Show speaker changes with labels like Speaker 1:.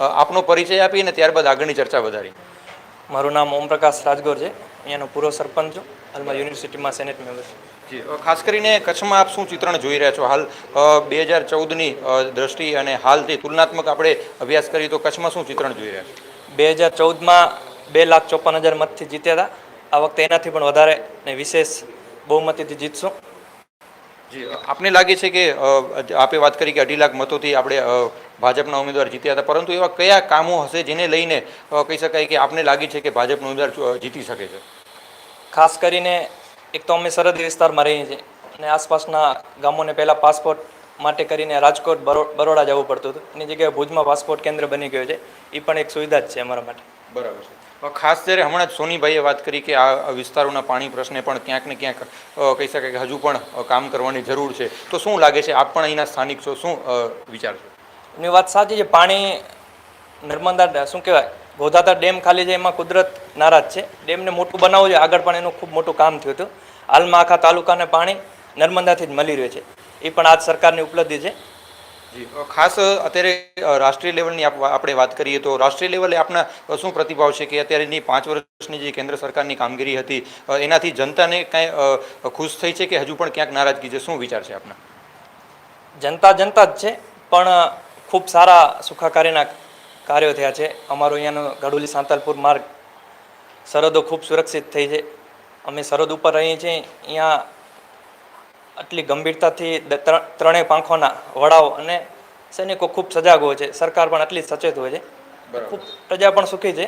Speaker 1: આપનો પરિચય આપીને ત્યારબાદ આગળની ચર્ચા વધારી.
Speaker 2: મારું નામ ઓમપ્રકાશ રાજગોર છે. અહીંયાનો પૂર્વ સરપંચ છું. હાલમાં યુનિવર્સિટીમાં સેનેટ મેમ્બર છું.
Speaker 1: જી ખાસ કરીને કચ્છમાં આપ શું ચિત્રણ જોઈ રહ્યા છો? હાલ બે હજાર ચૌદની દ્રષ્ટિ અને હાલથી તુલનાત્મક આપણે અભ્યાસ કરીએ તો કચ્છમાં શું ચિત્રણ જોઈ રહ્યા છો?
Speaker 2: બે હજાર ચૌદમાં બે લાખ ચોપન હજાર મતથી જીત્યા હતા. આ વખતે એનાથી પણ વધારે ને વિશેષ બહુમતીથી જીતશું.
Speaker 1: જી આપને લાગે છે કે આપે વાત કરી કે અઢી લાખ મતોથી આપણે ભાજપના ઉમેદવાર જીત્યા હતા. પરંતુ એવા કયા કામો હશે જેને લઈને કહી શકાય કે આપને લાગી છે કે ભાજપનો ઉમેદવાર જીતી શકે છે?
Speaker 2: ખાસ કરીને એક તો અમે સરહદી વિસ્તારમાં રહીએ છીએ અને આસપાસના ગામોને પહેલાં પાસપોર્ટ માટે કરીને રાજકોટ બરો- બરોડા જવું પડતું હતું. એની જગ્યાએ ભુજમાં પાસપોર્ટ કેન્દ્ર બની ગયું છે. એ પણ એક સુવિધા જ છે અમારા માટે.
Speaker 1: બરાબર છે. ખાસ જ્યારે હમણાં જ સોનીભાઈએ વાત કરી કે આ વિસ્તારોના પાણી પ્રશ્ને પણ ક્યાંક ને ક્યાંક કહી શકાય કે હજુ પણ કામ કરવાની જરૂર છે. તો શું લાગે છે? આપ પણ અહીંના સ્થાનિક છો. શું વિચારશો વિચાર છો?
Speaker 2: એની વાત સાચી છે પાણી નર્મદા શું કહેવાય? ગોધાતા ડેમ ખાલી છે એમાં કુદરત નારાજ છે. ડેમને મોટું બનાવવું છે આગળ પણ એનું ખૂબ મોટું કામ થયું હતું. હાલમાં આખા તાલુકાને પાણી નર્મદાથી જ મળી રહ્યું છે. એ પણ આજ સરકારની ઉપલબ્ધિ છે.
Speaker 1: જી. ખાસ અત્યારે રાષ્ટ્રીય લેવલની આપણે વાત કરીએ તો રાષ્ટ્રીય લેવલે આપના શું પ્રતિભાવ છે કે અત્યારેની પાંચ વર્ષની જે કેન્દ્ર સરકારની કામગીરી હતી એનાથી જનતાને કાંઈ ખુશ થઈ છે કે હજુ પણ ક્યાંક નારાજગી છે? શું વિચાર છે આપના?
Speaker 2: જનતા જનતા જ છે પણ ખૂબ સારા સુખાકારીના કાર્યો થયા છે. અમારો અહીંયાનો ગડુલી સાંતલપુર માર્ગ સરહદો ખૂબ સુરક્ષિત થઈ છે. અમે સરહદ ઉપર રહીએ છીએ. અહીંયા આટલી ગંભીરતાથી ત્રણેય પાંખોના વડાઓ અને સૈનિકો ખૂબ સજાગ હોય છે. સરકાર પણ આટલી સચેત હોય છે. ખૂબ પ્રજા પણ સુખી છે.